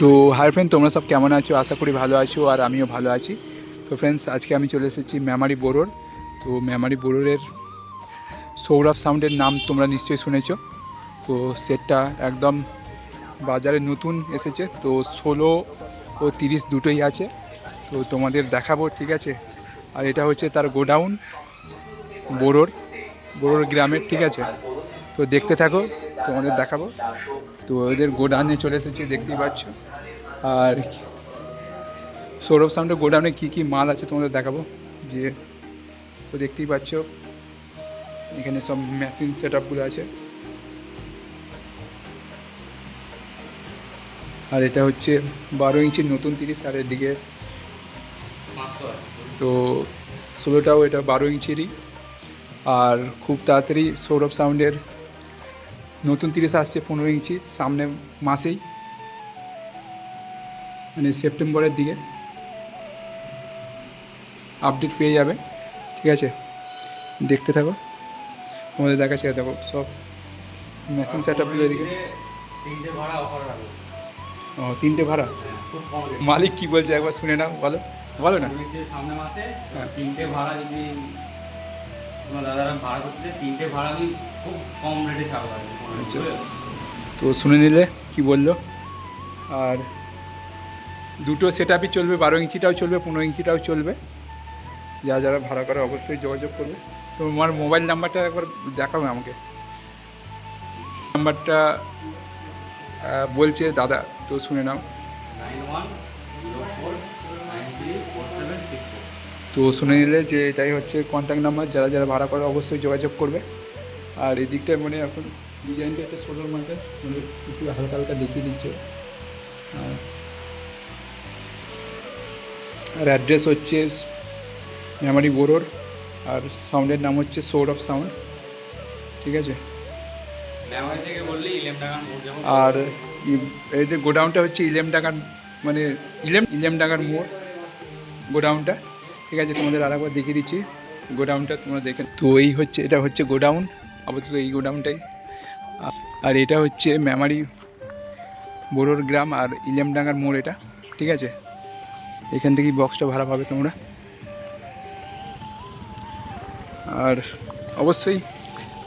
তো hi friend তোমরা সব কেমন আছো? আশা করি ভালো আছো আর আমিও ভালো আছি। তো ফ্রেন্ডস আজকে আমি চলে এসেছি মেমারি বোরোর তো মেমারি বোরোরের সৌরভ সাউন্ডের নাম তোমরা নিশ্চয়ই শুনেছো। তো সেটটা একদম বাজারে নতুন এসেছে। তো ষোলো ও তিরিশ দুটোই আছে। তো তোমাদের দেখাবো, ঠিক আছে? আর এটা হচ্ছে তার গোডাউন বোরোর বোরোর গ্রামের, ঠিক আছে? তো দেখতে থাকো, তোমাদের দেখাবো। তো ওদের গোডাউনে চলে এসেছি, দেখতেই পাচ্ছ। আর সৌরভ সাউন্ডের গোডাউনে কী কী মাল আছে তোমাদের দেখাবো? যে তো দেখতেই পাচ্ছ, এখানে সব মেশিন সেট আপগুলো আছে। আর এটা হচ্ছে বারো ইঞ্চির নতুন তিরিশ আর দিকে। তো ষোলোটাও এটা বারো ইঞ্চিরই। আর খুব তাড়াতাড়ি সৌরভ সাউন্ডের নতুন তিরিশ আসছে পনেরো ইঞ্চি সামনে মাসেই মানে সেপ্টেম্বরের দিকে। আপডেট পেয়ে যাবে ঠিক আছে? দেখতে থাকো। তোমাদের দেখাচ্ছে দেখো সব মেশিন সেট আপগুলো এদিকে। তিনটে ভাড়া ও তিনটে ভাড়া? রেট। মালিক কি বলছে? একবার শুনে নাও বলো বলো না? সামনে মাসে হ্যাঁ। তিনটে ভাড়া যদি তোমার দাদারা ভাড়া করতে তিনটে ভাড়া আমি খুব কম রেটে ছাড়বো আর কি। আচ্ছা। তো শুনে নিলে কি বলল? আর দুটো সেট আপই চলবে বারো ইঞ্চিটাও চলবে পনেরো ইঞ্চিটাও চলবে। যারা যারা ভাড়া করে অবশ্যই যোগাযোগ করবে। তো আমার মোবাইল নাম্বারটা একবার দেখাবে আমাকে। নাম্বারটা বলছে দাদা তো শুনে নাও। Nine one zero four nine three four seven six four তো শুনে নিলে যে এটাই হচ্ছে কন্ট্যাক্ট নাম্বার যারা যারা ভাড়া করে অবশ্যই যোগাযোগ করবে। আর এই দিকটায় মানে এখন ডিজাইনটা একটা সোলার মার্কেট মানে একটু হালকা হালকা দেখিয়ে দিচ্ছে। আর অ্যাড্রেস হচ্ছে মেমারি বোরোর আর সাউন্ডের নাম হচ্ছে সোর অফ সাউন্ড ঠিক আছে? আর এই যে গোডাউনটা হচ্ছে ইলেম টাকার মানে ইলেম ইলেম টাকার মোড় গোডাউনটা। ঠিক আছে, তোমাদের আর একবার দেখিয়ে দিচ্ছি গোডাউনটা, তোমরা দেখে তো এই হচ্ছে, এটা হচ্ছে গোডাউন, আপাতত এই গোডাউনটাই। আর এটা হচ্ছে মেমারি বোরোর গ্রাম আর ইলেমডাঙ্গার মোড় এটা, ঠিক আছে? এখান থেকেই বক্সটা ভাড়া পাবে তোমরা। আর অবশ্যই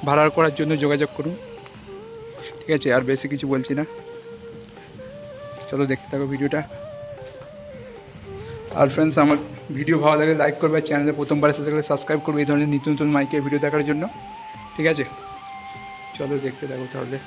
ভাড়া করার জন্য যোগাযোগ করুন, ঠিক আছে? আর বেশি কিছু বলছি না। চলো দেখতে থাকো ভিডিওটা। আর ফ্রেন্ডস আমার ভিডিও ভালো লাগলে লাইক করবে চ্যানেলে প্রথমবার এসে থাকলে সাবস্ক্রাইব করবে, এই ধরনের নিত্য নতুন মাইকের ভিডিও দেখার জন্য। ঠিক আছে? চলো দেখতে দেখো তাহলে।